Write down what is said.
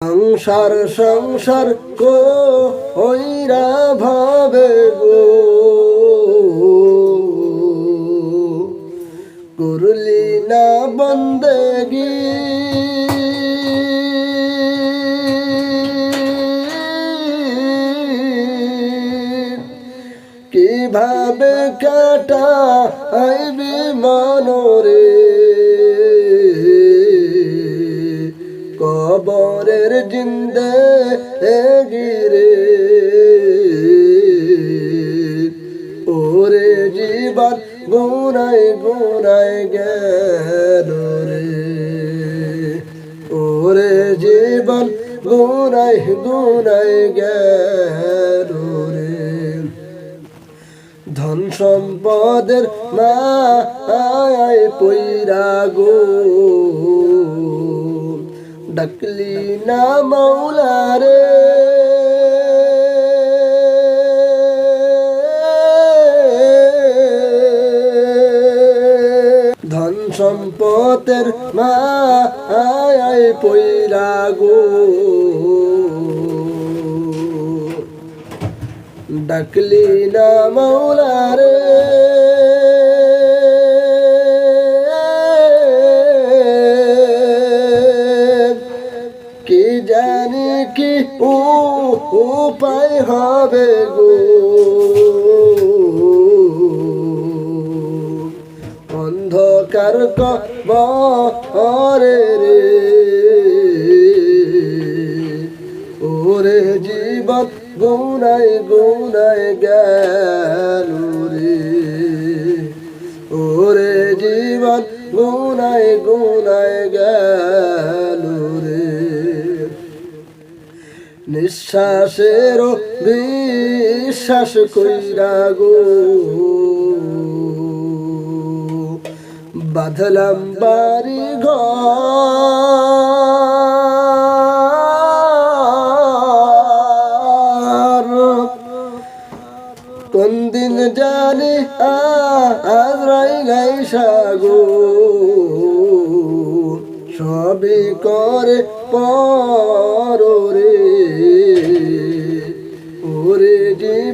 সংসার সংসার কো ওইরা ভাবে গো। করলি না বন্দেগি। কীভাবে কাটা আইবি মনরে? কবরের জিন্দে গিরে ওরে জীবন গুনাই গুনাই গেল রে। ওরে জীবন গুনাই গুনাই গেল রে। ধন সম্পদের মায় পইরা গো। ডাকলি না মৌলারে ধন সম্পদের মায় পইরা গো। ডাকলি না কি কি ও উপায় হবে গো। অন্ধকার করে রে। ওরে জীবন গুনাই গুনাই গেল রে। ওরে জীবন গুনাই গুনাই গেল নিঃশ্বাসের বিশ্বাস কইরা গো। বাঁধলাম বাড়ি ঘর। কোন দিন জানি আজরাই গাইসা গো। সবই করে পরে